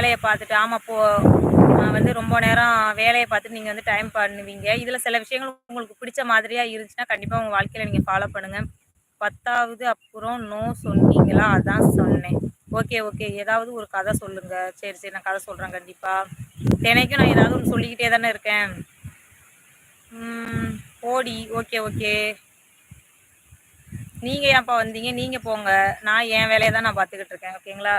வேலையை பார்த்துட்டு ஆமாம் போ வந்து ரொம்ப நேரம் வேலையை பார்த்துட்டு நீங்கள் வந்து டைம் பண்ணுவீங்க. இதில் சில விஷயங்கள் உங்களுக்கு பிடிச்ச மாதிரியாக இருந்துச்சுன்னா கண்டிப்பாக உங்கள் வாழ்க்கையில் நீங்கள் ஃபாலோ பண்ணுங்கள் பத்தாவது அப்புறம் நோ சொன்னீங்களா? அதான் சொன்னேன். ஓகே ஓகே ஏதாவது ஒரு கதை சொல்லுங்கள் சரி சரி நான் கதை சொல்கிறேன் கண்டிப்பாக தினைக்கும் நான் ஏதாவது ஒன்று சொல்லிக்கிட்டே தானே இருக்கேன். ஓடி ஓகே ஓகே நீங்கள் ஏன்ப்பா வந்தீங்க? நீங்கள் போங்க. நான் என் வேலையை தான் நான் பார்த்துக்கிட்டு இருக்கேன். ஓகேங்களா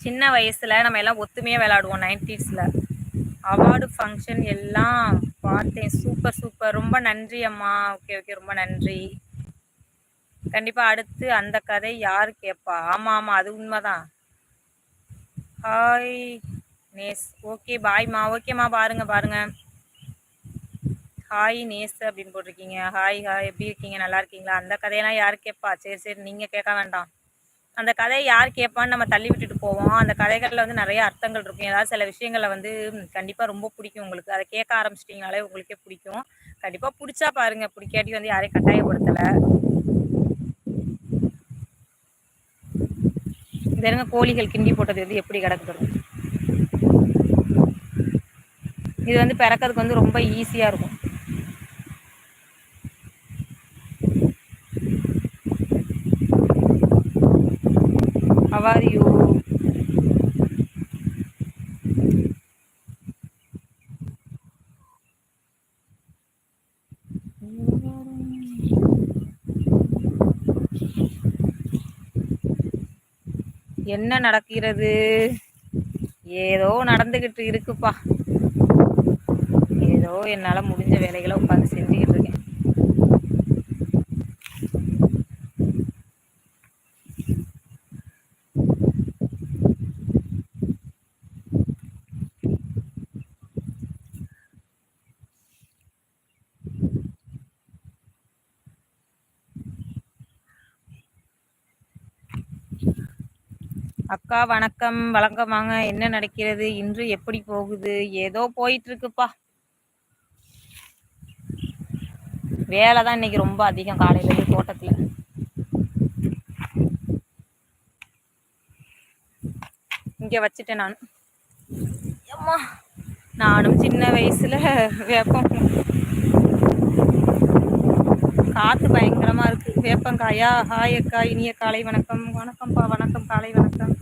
சின்ன வயசில் நம்ம எல்லாம் ஒத்துமையாக விளாடுவோம் நைன்டிஸில். அவார்டு ஃபங்க்ஷன் எல்லாம் பார்த்தேன். சூப்பர் சூப்பர் ரொம்ப நன்றி அம்மா. ஓகே ஓகே ரொம்ப நன்றி. கண்டிப்பாக அடுத்து அந்த கதை யார் கேட்பா ஆமாம் ஆமாம் அது உண்மைதான். Hi Naze. ஓகே பாய்மா ஓகேம்மா பாருங்க பாருங்க. ஹாய் நேஸ் அப்படின்னு போட்டிருக்கீங்க. ஹாய் ஹாய் எப்படி இருக்கீங்க? நல்லா இருக்கீங்களா? அந்த கதையெல்லாம் யார் கேட்பா சரி சரி. நீங்கள் கேட்க வேண்டாம். அந்த கதையை யார் கேட்பான்னு நம்ம தள்ளி விட்டுட்டு போவோம். அந்த கதைகளில் வந்து நிறைய அர்த்தங்கள் இருக்கும். ஏதாவது சில விஷயங்களை வந்து கண்டிப்பாக ரொம்ப பிடிக்கும் உங்களுக்கு. அதை கேட்க ஆரம்பிச்சிட்டிங்கனாலே உங்களுக்கே பிடிக்கும். கண்டிப்பாக பிடிச்சா பாருங்க. பிடிக்காட்டி வந்து யாரையும் கட்டாயப்படுத்தலை. இதெங்க கோழிகள் கிண்டி போட்டது வந்து எப்படி கிடக்குது இது வந்து பிறக்கிறதுக்கு வந்து ரொம்ப ஈஸியாக இருக்கும். ஹவ் ஆர் யூ என்ன நடக்கிறது? ஏதோ நடந்துகிட்டு இருக்குப்பா. ஏதோ என்னால் முடிஞ்ச வேலைகளை உட்காந்து செஞ்சுக்கிட்டு இருக்கேன் அக்கா வணக்கம். வணக்கம் வாங்க என்ன நடக்கிறது? இன்று எப்படி போகுது? ஏதோ போயிட்டு இருக்குப்பா வேலை தான் இன்னைக்கு ரொம்ப அதிகம் காலையில தோட்டத்துல. இங்க வச்சுட்டேன் நான். அம்மா நானும் சின்ன வயசுல வேப்பம் காத்து பயங்கரமா இருக்கு. வேப்பங்காயா ஹாய் அக்கா இனிய காலை வணக்கம். வணக்கம்ப்பா வணக்கம் காலை வணக்கம்.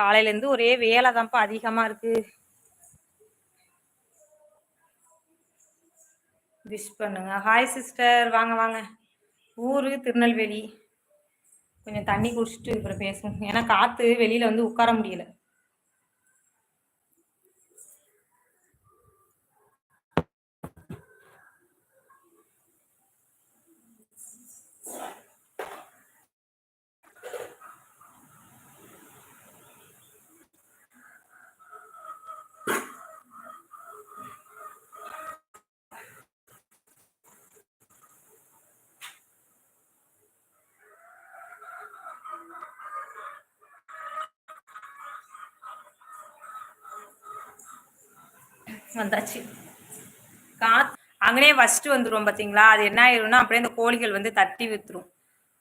காலையிலேருந்து ஒரே வேலை தான்ப்பா அதிகமாக இருக்கு. விஷ் பண்ணுங்க. ஹாய் சிஸ்டர் வாங்க வாங்க. ஊர் திருநெல்வேலி. கொஞ்சம் தண்ணி குடிச்சிட்டு அப்புறம் பேசுவோம் ஏன்னா காற்று வெளியில் வந்து உட்கார முடியல. வந்தாச்சு. காத் அங்கனே ஃபஸ்ட்டு வந்துடும் பார்த்தீங்களா அது என்ன ஆயிரும்னா அப்படியே இந்த கோழிகள் வந்து தட்டி வித்துரும்.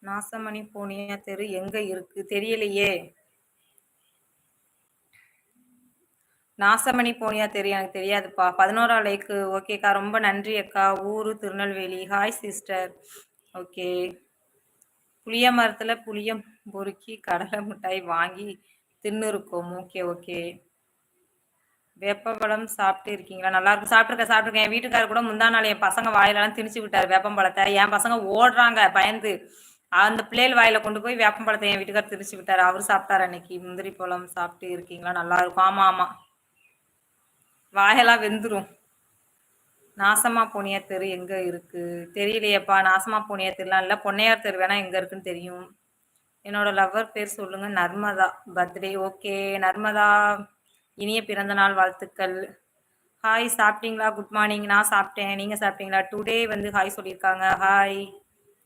நாசமணி போனியா தெரு எங்க இருக்கு? தெரியலையே. நாசமணி போனியா தெரியும் எனக்கு தெரியாதுப்பா. பதினோரா லைக்கு. ஓகேக்கா ரொம்ப நன்றி அக்கா. ஊரு திருநெல்வேலி. ஹாய் சிஸ்டர் ஓகே புளிய மரத்தில் புளியம் பொறுக்கி கடலை மிட்டாய் வாங்கி தின்னு இருக்கோம் ஓகே ஓகே வேப்பம்பழம் சாப்பிட்டு இருக்கீங்களா? நல்லா இருக்கும் சாப்பிட்டுருக்கேன் சாப்பிட்டுருக்கேன். என் வீட்டுக்காரர் கூட முந்தா நாள் என் பசங்க வாயிலெல்லாம் திணிச்சு விட்டார் வேப்பம்பழத்தை. என் பசங்க ஓடுறாங்க பயந்து. அந்த பிள்ளைகள் வாயில கொண்டு போய் வேப்பம்பழத்தை என் வீட்டுக்காரர் திணிச்சு விட்டார். அவர் சாப்பிட்டாரு அன்னைக்கு. முந்திரி பழம் சாப்பிட்டு இருக்கீங்களா? நல்லா இருக்கும். ஆமா ஆமா. வாயெல்லாம் வெந்துடும் நாசமா போனியா தெரு எங்க இருக்கு? தெரியலையப்பா. நாசமா போனியா தெருலாம் இல்லை. பொன்னையார் தெரு வேணா எங்க இருக்குன்னு தெரியும். என்னோட லவ்வர் பேர் சொல்லுங்க நர்மதா. பர்த்டே. ஓகே நர்மதா. இனிய பிறந்த நாள் வாழ்த்துக்கள். ஹாய் சாப்பிட்டீங்களா? குட் மார்னிங் நான் சாப்பிட்டேன். நீங்கள் சாப்பிட்டீங்களா? டுடே வந்து ஹாய் சொல்லியிருக்காங்க. ஹாய்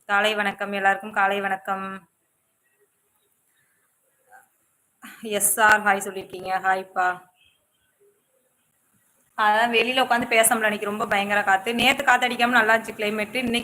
காலை வணக்கம். எல்லாருக்கும் காலை வணக்கம். எஸ் சார் ஹாய் சொல்லியிருக்கீங்க. ஹாய்ப்பா அதான் வெளியில உட்காந்து பேச முடியல. அன்னைக்கு ரொம்ப பயங்கர காத்து. நேற்று காத்தடிக்காம நல்லா இருந்துச்சு கிளைமேட் இன்னைக்கு